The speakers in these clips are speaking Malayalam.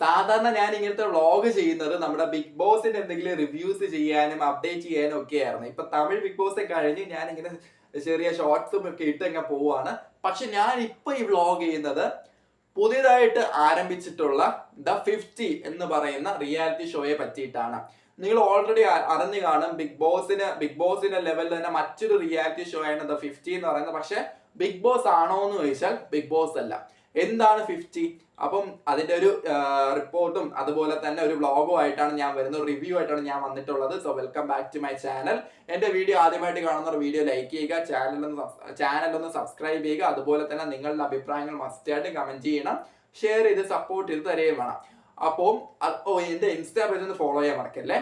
സാധാരണ ഞാൻ ഇങ്ങനത്തെ വ്ളോഗ് ചെയ്യുന്നത് നമ്മുടെ ബിഗ് ബോസിന്റെ എന്തെങ്കിലും റിവ്യൂസ് ചെയ്യാനും അപ്ഡേറ്റ് ചെയ്യാനും ഒക്കെ ആയിരുന്നു. ഇപ്പൊ തമിഴ് ബിഗ് ബോസ് കഴിഞ്ഞ് ഞാൻ ഇങ്ങനെ ചെറിയ ഷോർട്സും ഒക്കെ ഇട്ട് പോവാണ്. പക്ഷെ ഞാൻ ഇപ്പൊ ഈ വ്ളോഗ് ചെയ്യുന്നത് പുതിയതായിട്ട് ആരംഭിച്ചിട്ടുള്ള ദ ഫിഫ്റ്റി എന്ന് പറയുന്ന റിയാലിറ്റി ഷോയെ പറ്റിയിട്ടാണ്. നിങ്ങൾ ഓൾറെഡി അറിഞ്ഞു കാണും ബിഗ് ബോസിന് ബിഗ് ബോസിന്റെ ലെവലിൽ തന്നെ മറ്റൊരു റിയാലിറ്റി ഷോ ആണ് ദ ഫിഫ്റ്റി എന്ന് പറയുന്നത്. പക്ഷെ ബിഗ് ബോസ് ആണോ എന്ന് ചോദിച്ചാൽ ബിഗ് ബോസ് അല്ല. എന്താണ് ഫിഫ്റ്റി അപ്പം അതിന്റെ ഒരു റിപ്പോർട്ടും അതുപോലെ തന്നെ ഒരു വ്ളോഗും ആയിട്ടാണ് ഞാൻ വരുന്നത്. റിവ്യൂ ആയിട്ടാണ് ഞാൻ വന്നിട്ടുള്ളത്. So welcome back to my channel എന്റെ വീഡിയോ ആദ്യമായിട്ട് കാണുന്നവർ വീഡിയോ ലൈക്ക് ചെയ്യുക ചാനലൊന്ന് ചാനലൊന്ന് സബ്സ്ക്രൈബ് ചെയ്യുക. അതുപോലെ തന്നെ നിങ്ങളുടെ അഭിപ്രായങ്ങൾ മസ്റ്റായിട്ട് കമന്റ് ചെയ്യണം. ഷെയർ ചെയ്ത് സപ്പോർട്ട് ചെയ്ത് തരുകയും വേണം. അപ്പം ഓ എന്റെ ഇൻസ്റ്റാ പേജ് ഒന്ന് ഫോളോ ചെയ്യാൻ മറക്കല്ലേ?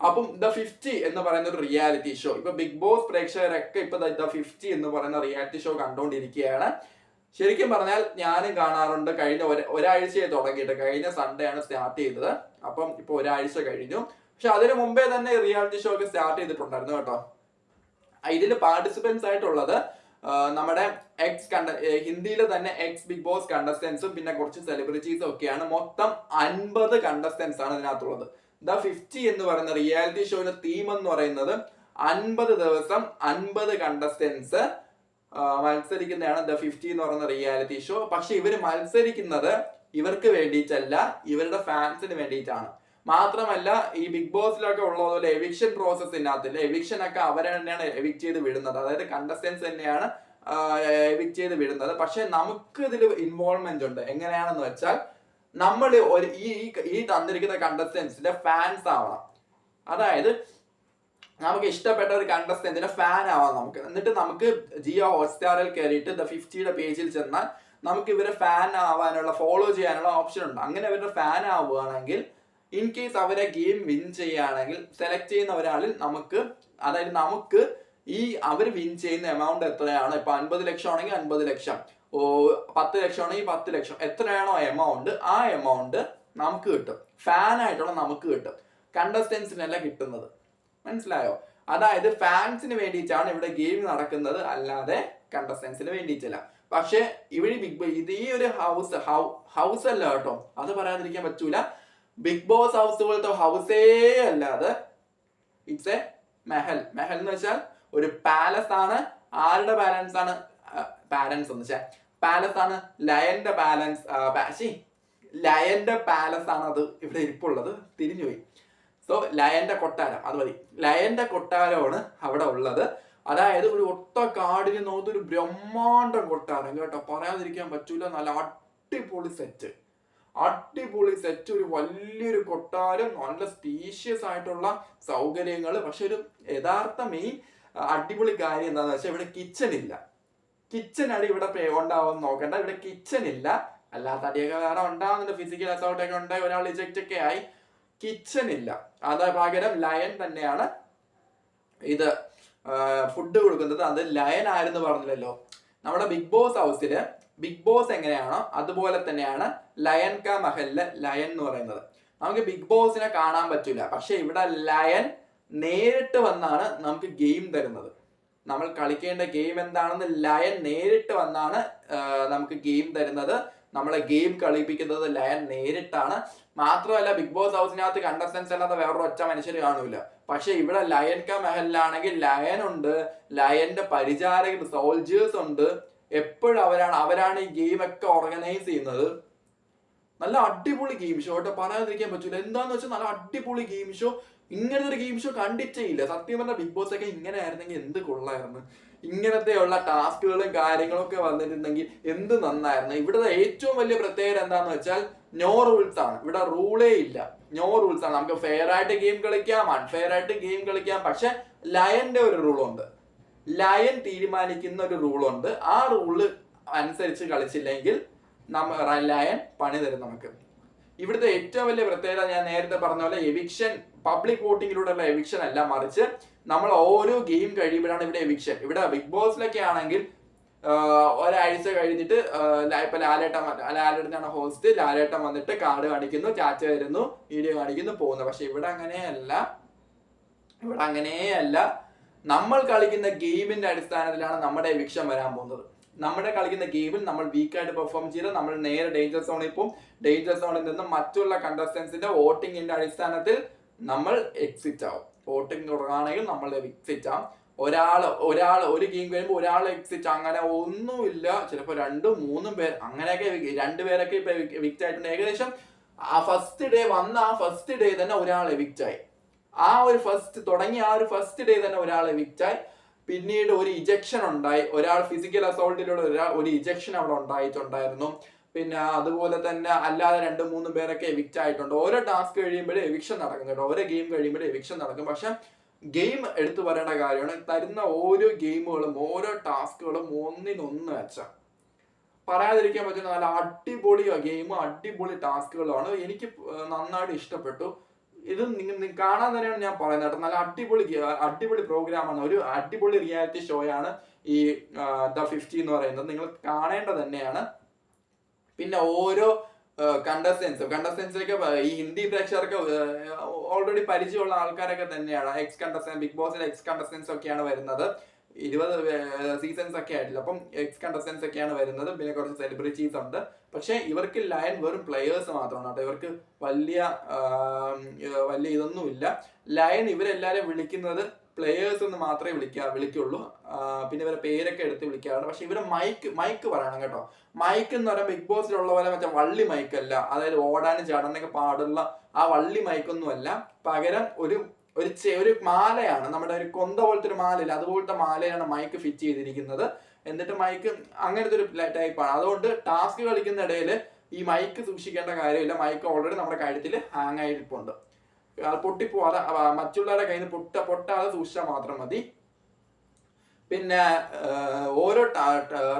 അപ്പം ദ ഫിഫ്റ്റി എന്ന് പറയുന്ന ഒരു റിയാലിറ്റി ഷോ ഇപ്പൊ ബിഗ് ബോസ് പ്രേക്ഷകരൊക്കെ ഇപ്പൊ ദ ഫിഫ്റ്റി എന്ന് പറയുന്ന റിയാലിറ്റി ഷോ കണ്ടുകൊണ്ടിരിക്കുകയാണ് ശരിക്കും പറഞ്ഞാൽ ഞാനും കാണാറുണ്ട്. കഴിഞ്ഞ ഒര- ഒരാഴ്ചയെ തുടങ്ങിയിട്ട്. കഴിഞ്ഞ സൺഡേ ആണ് സ്റ്റാർട്ട് ചെയ്തത്. അപ്പം ഇപ്പൊ ഒരാഴ്ച കഴിഞ്ഞു. പക്ഷെ അതിനു മുമ്പേ തന്നെ റിയാലിറ്റി ഷോ ഒക്കെ സ്റ്റാർട്ട് ചെയ്തിട്ടുണ്ടായിരുന്നു കേട്ടോ. ഇതിൽ പാർട്ടിസിപ്പൻസ് ആയിട്ടുള്ളത് നമ്മുടെ എക്സ് കണ്ട ഹിന്ദിയിലെ തന്നെ എക്സ് ബിഗ് ബോസ് കണ്ടസ്റ്റൻസും പിന്നെ കുറച്ച് സെലിബ്രിറ്റീസും ഒക്കെയാണ്. മൊത്തം അൻപത് കണ്ടസ്റ്റൻസ് ആണ് ഇതിനകത്തുള്ളത്. ദ ഫിഫ്റ്റി എന്ന് പറയുന്ന റിയാലിറ്റി ഷോയിലെ തീം എന്ന് പറയുന്നത് അൻപത് ദിവസം അൻപത് കണ്ടസ്റ്റൻസ് മത്സരിക്കുന്നതാണ് ദ ഫിഫ്റ്റി എന്ന് പറയുന്ന റിയാലിറ്റി ഷോ പക്ഷെ ഇവർ മത്സരിക്കുന്നത് ഇവർക്ക് വേണ്ടിയിട്ടല്ല ഇവരുടെ ഫാൻസിന് വേണ്ടിയിട്ടാണ്. മാത്രമല്ല ഈ ബിഗ് ബോസിലൊക്കെ ഉള്ളതുപോലെ എവിക്ഷൻ പ്രോസസ്സിനകത്തില്ല എവിക്ഷൻ ഒക്കെ അവർ തന്നെയാണ് എവിക്ട് ചെയ്ത് വിടുന്നത്. അതായത് കണ്ടസ്റ്റൻസ് തന്നെയാണ് എവിക്ട് ചെയ്ത് വിടുന്നത്. പക്ഷെ നമുക്ക് ഇതിൽ ഇൻവോൾവ്മെന്റ് ഉണ്ട്. എങ്ങനെയാണെന്ന് വെച്ചാൽ നമ്മൾ ഒരു ഈ ഈ- ഈ തന്നിരിക്കുന്ന കണ്ടസ്റ്റൻസിന്റെ ഫാൻസ് ആവണം. അതായത് നമുക്ക് ഇഷ്ടപ്പെട്ട ഒരു കണ്ടസ്റ്റന്റിന്റെ ഫാൻ ആവാം നമുക്ക്. എന്നിട്ട് നമുക്ക് ജിയോ ഹോട്ട്സ്റ്റാറിൽ കയറിയിട്ട് ദ ഫിഫ്റ്റിയുടെ പേജിൽ ചെന്നാൽ നമുക്ക് ഇവരെ ഫാൻ ആവാനുള്ള ഫോളോ ചെയ്യാനുള്ള ഓപ്ഷൻ ഉണ്ട്. അങ്ങനെ ഇവരുടെ ഫാൻ ആവുകയാണെങ്കിൽ ഇൻ കേസ് അവരെ ഗെയിം വിൻ ചെയ്യുകയാണെങ്കിൽ സെലക്ട് ചെയ്യുന്ന ഒരാളിൽ നമുക്ക് അതായത് നമുക്ക് ഈ അവർ വിൻ ചെയ്യുന്ന എമൗണ്ട് എത്രയാണ്? ഇപ്പൊ അൻപത് ലക്ഷം ആണെങ്കിൽ അൻപത് ലക്ഷം. ഓ പത്ത് ലക്ഷം ആണെങ്കിൽ പത്ത് ലക്ഷം. എത്രയാണോ എമൗണ്ട് ആ എമൗണ്ട് നമുക്ക് കിട്ടും. ഫാൻ ആയിട്ടുള്ള നമുക്ക് കിട്ടും. കണ്ടസ്റ്റൻസിനല്ല കിട്ടുന്നത്. മനസ്സിലായോ? അതായത് ഫാൻസിന് വേണ്ടിയിട്ടാണ് ഇവിടെ ഗെയിം നടക്കുന്നത്. അല്ലാതെ കണ്ടസ്റ്റൻസിന് വേണ്ടിയിട്ടല്ല. പക്ഷെ ഇവിടെ ബിഗ് ബോസ് ഇത് ഈ ഒരു ഹൗസ് ഹൗസ് അല്ല കേട്ടോ. അത് പറയാതിരിക്കാൻ പറ്റൂല. ബിഗ് ബോസ് ഹൗസ് പോലത്തെ ഹൗസേ അല്ലാതെ ഇറ്റ്സ് എ മെഹൽ മെഹൽ എന്ന് വെച്ചാൽ ഒരു പാലസ് ആണ്. ആരുടെ ബാലൻസ് ആണ്? പാലൻസ് എന്ന് വെച്ചാൽ പാലസ് ആണ്. ലയന്റെ ബാലൻസ് ലയന്റെ പാലസ് ആണ് അത് ഇവിടെ ഇരിപ്പുള്ളത്. തിരിഞ്ഞുപോയി. സോ ലയന്റെ കൊട്ടാരം അത് മതി. ലയന്റെ കൊട്ടാരമാണ് അവിടെ ഉള്ളത്. അതായത് ഒരു ഒട്ട കാടിന് ഒരു ബ്രഹ്മാണ്ട കൊട്ടാരം കേട്ടോ. പറയാതിരിക്കാൻ പറ്റൂല. നല്ല അടിപൊളി സെറ്റ് അടിപൊളി സെറ്റ് ഒരു വലിയൊരു കൊട്ടാരം നല്ല സ്പീഷ്യസ് ആയിട്ടുള്ള സൗകര്യങ്ങൾ പക്ഷെ ഒരു യഥാർത്ഥ മെയിൻ അടിപൊളി കാര്യം എന്താണെന്ന് വെച്ചാൽ ഇവിടെ കിച്ചൺ ഇല്ല. കിച്ചനാണ് ഇവിടെ ഉണ്ടാവും നോക്കണ്ട. ഇവിടെ കിച്ചൺ ഇല്ല. അല്ലാത്ത അടിയൊക്കെ വേറെ ഉണ്ടാവുന്നുണ്ട്. ഫിസിക്കൽ അസൗട്ടൊക്കെ ഉണ്ടായി ഒരാൾ ഇജക്റ്റ് ഒക്കെ ആയി. കിച്ചൺ ഇല്ല അത് പകരം ലയൻ തന്നെയാണ് ഇത് ഫുഡ് കൊടുക്കുന്നത്. അത് ലയൻ ആയിരുന്നു പറഞ്ഞില്ലല്ലോ. നമ്മുടെ ബിഗ് ബോസ് ഹൗസിൽ ബിഗ് ബോസ് എങ്ങനെയാണോ അതുപോലെ തന്നെയാണ് ലയൻ ക മഹലിൽ ലയൻ എന്ന് പറയുന്നത്. നമുക്ക് ബിഗ് ബോസിനെ കാണാൻ പറ്റില്ല പക്ഷെ ഇവിടെ ലയൻ നേരിട്ട് വന്നാണ് നമുക്ക് ഗെയിം തരുന്നത്. നമ്മൾ കളിക്കേണ്ട ഗെയിം എന്താണെന്ന് ലയൻ നേരിട്ട് വന്നാണ് നമുക്ക് ഗെയിം തരുന്നത്. നമ്മളെ ഗെയിം കളിപ്പിക്കുന്നത് ലയൻ നേരിട്ടാണ്. മാത്രമല്ല ബിഗ് ബോസ് ഹൗസിനകത്ത് കണ്ടസ്റ്റൻസ് അല്ലാതെ വേറൊരു ഒറ്റ മനുഷ്യർ കാണൂല. പക്ഷെ ഇവിടെ ലയൻ ക മെഹലിലാണെങ്കിൽ ലയൻ ഉണ്ട് ലയന്റെ പരിചാരകർ സോൾജേഴ്സ് ഉണ്ട്. എപ്പോഴും അവരാണ് അവരാണ് ഈ ഗെയിം ഒക്കെ ഓർഗനൈസ് ചെയ്യുന്നത്. നല്ല അടിപൊളി ഗെയിം ഷോ കേട്ടോ. പറയാതിരിക്കാൻ പറ്റൂല. എന്താന്ന് വെച്ചാൽ നല്ല അടിപൊളി ഗെയിം ഷോ ഇങ്ങനത്തെ ഒരു ഗെയിം ഷോ കണ്ടിട്ടേ ഇല്ല സത്യം പറഞ്ഞ ബിഗ് ബോസ് ഒക്കെ ഇങ്ങനെ ആയിരുന്നെങ്കിൽ എന്ത് കൊള്ളായിരുന്നു? ഇങ്ങനത്തെയുള്ള ടാസ്കുകളും കാര്യങ്ങളും ഒക്കെ വന്നിട്ടുണ്ടെങ്കിൽ എന്ത് നന്നായിരുന്നു? ഇവിടുത്തെ ഏറ്റവും വലിയ പ്രത്യേകത എന്താന്ന് വെച്ചാൽ നോ റൂൾസ് ആണ്. ഇവിടെ റൂളേ ഇല്ല. നോ റൂൾസ് ആണ്. നമുക്ക് ഫെയർ ആയിട്ട് ഗെയിം കളിക്കാം അൺഫെയർ ആയിട്ട് ഗെയിം കളിക്കാം. പക്ഷെ ലയന്റെ ഒരു റൂളുണ്ട് ലയൻ തീരുമാനിക്കുന്ന ഒരു റൂളുണ്ട് ആ റൂൾ അനുസരിച്ച് കളിച്ചില്ലെങ്കിൽ നമ്മ ലയൻ പണി തരും നമുക്ക്. ഇവിടുത്തെ ഏറ്റവും വലിയ പ്രത്യേകത ഞാൻ നേരത്തെ പറഞ്ഞ പോലെ എവിക്ഷൻ പബ്ലിക് വോട്ടിങ്ങിലൂടെയുള്ള എവിക്ഷൻ അല്ല മറിച്ച് നമ്മൾ ഓരോ ഗെയിം കഴിയുമ്പോഴാണ് ഇവിടെ എവിക്ഷൻ ഇവിടെ ബിഗ് ബോസിലൊക്കെ ആണെങ്കിൽ ഒരാഴ്ച കഴിഞ്ഞിട്ട് ഇപ്പൊ ലാലേട്ടൻ ലാലേട്ടനാണ് ഹോസ്റ്റ് ലാലേട്ടൻ വന്നിട്ട് കാർഡ് കാണിക്കുന്നു ചാച്ച വരുന്നു വീഡിയോ കാണിക്കുന്നു പോകുന്നു. പക്ഷെ ഇവിടെ അങ്ങനെയല്ല. ഇവിടെ അങ്ങനെയല്ല. നമ്മൾ കളിക്കുന്ന ഗെയിമിന്റെ അടിസ്ഥാനത്തിലാണ് നമ്മുടെ എവിക്ഷൻ വരാൻ പോകുന്നത്. നമ്മുടെ കളിക്കുന്ന ഗെയിമിൽ നമ്മൾ വീക്കായിട്ട് പെർഫോം ചെയ്ത് നമ്മൾ നേരെ ഡേഞ്ചർ സോണിൽ പോകും ഡേഞ്ചർ സോണിൽ നിന്ന് മറ്റുള്ള കണ്ടസ്റ്റൻസിന്റെ വോട്ടിങ്ങിന്റെ അടിസ്ഥാനത്തിൽ നമ്മൾ എക്സിറ്റ് ആവും. വോട്ടിംഗ് തുടങ്ങുകയാണെങ്കിൽ നമ്മൾ എക്സിറ്റ് ആവും. ഒരാൾ ഒരാൾ ഒരു ഗെയിം കഴിയുമ്പോൾ ഒരാൾ എക്സിറ്റ് അങ്ങനെ ഒന്നുമില്ല. ചിലപ്പോൾ രണ്ടും മൂന്നും പേർ അങ്ങനെയൊക്കെ രണ്ടുപേരൊക്കെ ഇപ്പൊ എവിക്റ്റ് ആയിട്ടുണ്ട്. ഏകദേശം ആ ഫസ്റ്റ് ഡേ വന്ന ആ ഫസ്റ്റ് ഡേ തന്നെ ഒരാൾ എവിക്റ്റ് ആയി. ആ ഒരു ഫസ്റ്റ് തുടങ്ങിയ ആ ഒരു ഫസ്റ്റ് ഡേ തന്നെ ഒരാൾ എവിക്റ്റ് ആയി. പിന്നീട് ഒരു ഇജക്ഷൻ ഉണ്ടായി. ഒരാൾ ഫിസിക്കൽ അസോൾട്ടിലൂടെ ഒരാൾ ഒരു ഇജക്ഷൻ അവിടെ ഉണ്ടായിട്ടുണ്ടായിരുന്നു. പിന്നെ അതുപോലെ തന്നെ അല്ലാതെ രണ്ട് മൂന്ന് പേരൊക്കെ എവിക്റ്റ് ആയിട്ടുണ്ട്. ഓരോ ടാസ്ക് കഴിയുമ്പോഴേ എവിക്ഷൻ നടക്കും കേട്ടോ. ഓരോ ഗെയിം കഴിയുമ്പോഴേ എവിക്ഷൻ നടക്കും. പക്ഷെ ഗെയിം എടുത്തു പറയേണ്ട കാര്യമാണ് തരുന്ന ഓരോ ഗെയിമുകളും ഓരോ ടാസ്കുകളും ഒന്നിനൊന്ന് വെച്ച. പറയാതിരിക്കാൻ പറ്റുന്ന നല്ല അടിപൊളി ഗെയിമും അടിപൊളി ടാസ്കുകളുമാണ് എനിക്ക് നന്നായിട്ട് ഇഷ്ടപ്പെട്ടു. ഇത് നിങ്ങൾ കാണാൻ തന്നെയാണ് ഞാൻ പറയുന്നത് കേട്ടോ. നല്ല അടിപൊളി അടിപൊളി പ്രോഗ്രാമാണ് ഒരു അടിപൊളി റിയാലിറ്റി ഷോയാണ് ഈ ദ ഫിഫ്റ്റി എന്ന് പറയുന്നത്. നിങ്ങൾ കാണേണ്ടത് തന്നെയാണ്. പിന്നെ ഓരോ കണ്ടസ്റ്റൻസ് കണ്ടസ്റ്റൻസിലൊക്കെ ഈ ഹിന്ദി പ്രേക്ഷകർക്ക് ഓൾറെഡി പരിചയമുള്ള ആൾക്കാരൊക്കെ തന്നെയാണ്. എക്സ് കണ്ടസ്റ്റൻ ബിഗ് ബോസിലെ എക്സ് കണ്ടസ്റ്റൻസ് ഒക്കെയാണ് വരുന്നത്. ഇരുപത് സീസൺസ് ഒക്കെ ആയിട്ടില്ല. അപ്പം എക്സ് കണ്ടസ്റ്റൻസ് ഒക്കെയാണ് വരുന്നത്. പിന്നെ കുറച്ച് സെലിബ്രിറ്റീസ് ഉണ്ട്. പക്ഷേ ഇവർക്ക് ലയൻ വെറും പ്ലെയേഴ്സ് മാത്രമാണ് കേട്ടോ. ഇവർക്ക് വലിയ വലിയ ഇതൊന്നുമില്ല. ലയൻ ഇവരെല്ലാവരും വിളിക്കുന്നത് പ്ലെയേഴ്സ് എന്ന് മാത്രമേ വിളിക്കാ വിളിക്കുള്ളൂ. പിന്നെ ഇവരെ പേരൊക്കെ എടുത്ത് വിളിക്കാറുണ്ട്. പക്ഷെ ഇവരെ മൈക്ക് മൈക്ക് പറയണം കേട്ടോ. മൈക്ക് എന്ന് പറയുമ്പോൾ ബിഗ് ബോസിലുള്ള പോലെ മറ്റേ വള്ളി മൈക്കല്ല അതായത് ഓടാനും ചാടാനൊക്കെ പാടുള്ള ആ വള്ളി മൈക്കൊന്നുമല്ല പകരം ഒരു ഒരു ഒരു മാലയാണ് നമ്മുടെ ഒരു കൊന്ത പോലത്തെ ഒരു മാലയില്ല. അതുപോലത്തെ മാലയാണ് മൈക്ക് ഫിറ്റ് ചെയ്തിരിക്കുന്നത്. എന്നിട്ട് മൈക്ക് അങ്ങനത്തെ ഒരു ടൈപ്പാണ്. അതുകൊണ്ട് ടാസ്ക് കളിക്കുന്ന ഇടയിൽ ഈ മൈക്ക് സൂക്ഷിക്കേണ്ട കാര്യമില്ല. മൈക്ക് ഓൾറെഡി നമ്മുടെ കഴുത്തിൽ ഹാങ് ആയിരിപ്പുണ്ട് പൊട്ടിപ്പോവാതെ മറ്റുള്ളവരുടെ കയ്യിൽ നിന്ന് പൊട്ട പൊട്ടാതെ സൂക്ഷിച്ചാൽ മാത്രം മതി. പിന്നെ ഓരോ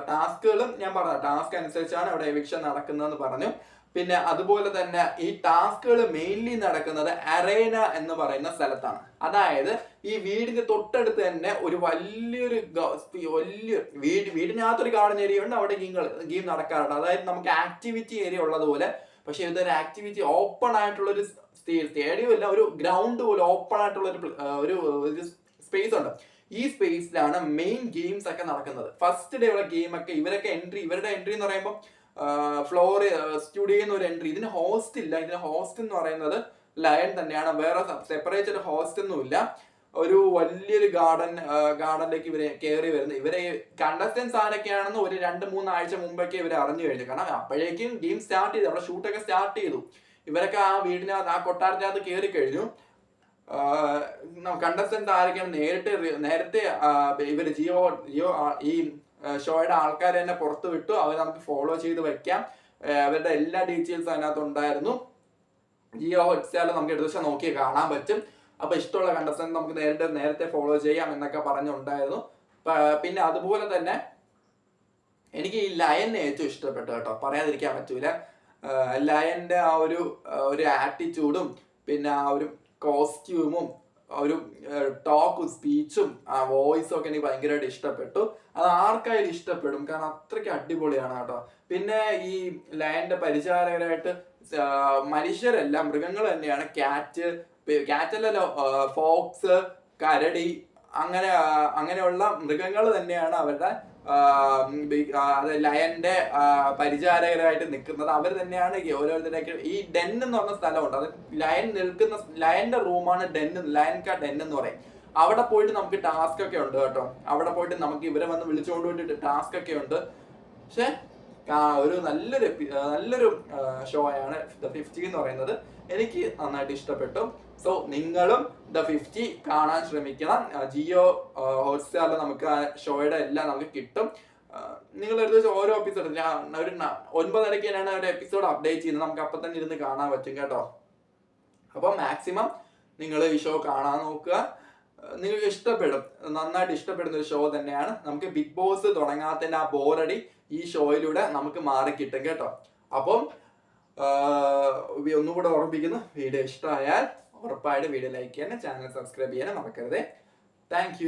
ടാസ്കുകളും ഞാൻ പറഞ്ഞു ടാസ്ക് അനുസരിച്ചാണ് അവിടെ എവിക്ഷൻ നടക്കുന്നതെന്ന് പറഞ്ഞു. പിന്നെ അതുപോലെ തന്നെ ഈ ടാസ്കുകൾ മെയിൻലി നടക്കുന്നത് അറേന എന്ന് പറയുന്ന സ്ഥലത്താണ്. അതായത് ഈ വീടിന്റെ തൊട്ടടുത്ത് തന്നെ ഒരു വലിയൊരു വലിയ വീട് വീടിനകത്തൊരു ഗാർഡൻ ഏരിയ ഉണ്ട്. അവിടെ ഗെയിം ഗെയിം നടക്കാറുണ്ട്. അതായത് നമുക്ക് ആക്ടിവിറ്റി ഏരിയ ഉള്ളതുപോലെ പക്ഷെ ഇതൊരു ആക്ടിവിറ്റി ഓപ്പൺ ആയിട്ടുള്ള ഒരു സ്റ്റേഡിയം അല്ല ഒരു ഗ്രൗണ്ട് പോലെ ഓപ്പൺ ആയിട്ടുള്ള ഒരു ഒരു സ്പേസ് ഉണ്ട്. ഈ സ്പേസിലാണ് മെയിൻ ഗെയിംസ് ഒക്കെ നടക്കുന്നത്. ഫസ്റ്റ് ഡേ ഉള്ള ഗെയിം ഒക്കെ ഇവരൊക്കെ എൻട്രി ഇവരുടെ എൻട്രി എന്ന് പറയുമ്പോൾ ഫ്ലോർ സ്റ്റുഡിയോയിൽ നിന്ന് ഒരു എൻട്രി ഇതിന് ഹോസ്റ്റ് ഇല്ല. ഇതിന് ഹോസ്റ്റ് എന്ന് പറയുന്നത് ലയൺ തന്നെയാണ്. വേറെ സെപ്പറേറ്റ് ഒരു ഹോസ്റ്റ് ഒന്നുമില്ല ഒരു വലിയൊരു ഗാർഡൻ ഗാർഡനിലേക്ക് ഇവരെ കയറി വരുന്നത് ഇവരെ കണ്ടസ്റ്റൻസ് ആരൊക്കെയാണെന്ന് ഒരു രണ്ട് മൂന്ന് ആഴ്ച മുമ്പൊക്കെ ഇവരെ അറിഞ്ഞു കഴിഞ്ഞു. കാരണം അപ്പോഴേക്കും ഗെയിം സ്റ്റാർട്ട് ചെയ്തു. അവിടെ ഷൂട്ടൊക്കെ സ്റ്റാർട്ട് ചെയ്തു. ഇവരൊക്കെ ആ വീടിനകത്ത് ആ കൊട്ടാരത്തിനകത്ത് കയറി കഴിഞ്ഞു. കണ്ടസ്റ്റന്റ് ആരൊക്കെയാണ് നേരിട്ട് നേരത്തെ ഇവർ ജിയോ ജിയോ ഈ ഷോയുടെ ആൾക്കാർ തന്നെ പുറത്ത് വിട്ടു. അവർ നമുക്ക് ഫോളോ ചെയ്ത് വെക്കാം. അവരുടെ എല്ലാ ഡീറ്റെയിൽസ് അതിനകത്ത് ഉണ്ടായിരുന്നു. ജിയോ ഹോട്ട്സ്റ്റാറിൽ നമുക്ക് ദിവസം നോക്കി കാണാൻ പറ്റും. അപ്പൊ ഇഷ്ടമുള്ള കണ്ടസ്റ്റന്റ് നമുക്ക് നേരിട്ട് നേരത്തെ ഫോളോ ചെയ്യാം എന്നൊക്കെ പറഞ്ഞുണ്ടായിരുന്നു. പിന്നെ അതുപോലെ തന്നെ എനിക്ക് ഈ ലയനെ ഏറ്റവും ഇഷ്ടപ്പെട്ടു കേട്ടോ. പറയാതിരിക്കാൻ പറ്റൂല. ലയന്റെ ആ ഒരു ഒരു ആറ്റിറ്റ്യൂഡും പിന്നെ ആ ഒരു കോസ്റ്റ്യൂമും ഒരു ടോക്കും സ്പീച്ചും ആ വോയിസും ഒക്കെ എനിക്ക് ഭയങ്കരമായിട്ട് ഇഷ്ടപ്പെട്ടു. അത് ആർക്കായാലും ഇഷ്ടപ്പെടും. കാരണം അത്രയ്ക്ക് അടിപൊളിയാണ് കേട്ടോ. പിന്നെ ഈ ലയന്റെ പരിചാരകരായിട്ട് മനുഷ്യരല്ല മൃഗങ്ങൾ തന്നെയാണ്. ക്യാറ്റ് ക്യാറ്റല്ലല്ലോ ഫോക്സ് കരടി അങ്ങനെ അങ്ങനെയുള്ള മൃഗങ്ങൾ തന്നെയാണ് അവരുടെ ലയന്റെ പരിചാരകരായിട്ട് നിൽക്കുന്നത് അവർ തന്നെയാണ് ഓരോരുത്തരൊക്കെ ഈ ഡെൻ എന്ന് പറഞ്ഞ സ്ഥലമുണ്ട്. അത് ലയൻ നിൽക്കുന്ന ലയന്റെ റൂമാണ് ഡെൻ ലയൻ കാ ഡെൻ എന്ന് പറയും. അവിടെ പോയിട്ട് നമുക്ക് ടാസ്ക് ഒക്കെ ഉണ്ട് കേട്ടോ. അവിടെ പോയിട്ട് നമുക്ക് ഇവരെ വന്ന് വിളിച്ചുകൊണ്ട് പോയിട്ട് ടാസ്ക് ഒക്കെ ഉണ്ട്. പക്ഷെ ഒരു നല്ലൊരു നല്ലൊരു ഷോ ആണ് ദ ഫിഫ്റ്റി എന്ന് പറയുന്നത്. എനിക്ക് നന്നായിട്ട് ഇഷ്ടപ്പെട്ടു. സോ നിങ്ങളും ദ ഫിഫ്റ്റി കാണാൻ ശ്രമിക്കണം. ജിയോ ഹോട്ട്സ്റ്റാറിൽ നമുക്ക് ആ ഷോയുടെ എല്ലാം നമുക്ക് കിട്ടും. നിങ്ങൾ ഒരു ദിവസം ഓരോ എപ്പിസോഡ് ഒരു ഒൻപതരയ്ക്ക് തന്നെയാണ് ഒരു എപ്പിസോഡ് അപ്ഡേറ്റ് ചെയ്യുന്നത്. നമുക്ക് അപ്പം തന്നെ ഇരുന്ന് കാണാൻ പറ്റും കേട്ടോ. അപ്പോൾ മാക്സിമം നിങ്ങൾ ഈ ഷോ കാണാൻ നോക്കുക. നിങ്ങൾക്ക് ഇഷ്ടപ്പെടും. നന്നായിട്ട് ഇഷ്ടപ്പെടുന്ന ഒരു ഷോ തന്നെയാണ്. നമുക്ക് ബിഗ് ബോസ് തുടങ്ങാത്തതിന്റെ ആ ബോറടി ഈ ഷോയിലൂടെ നമുക്ക് മാറി കിട്ടും കേട്ടോ. അപ്പം ഒന്നുകൂടെ ഓർമ്മിപ്പിക്കുന്നു. വീഡിയോ ഇഷ്ടമായാൽ ഉറപ്പായിട്ട് വീഡിയോ ലൈക്ക് ചെയ്യാനും ചാനൽ സബ്സ്ക്രൈബ് ചെയ്യാനും മറക്കരുത്. താങ്ക്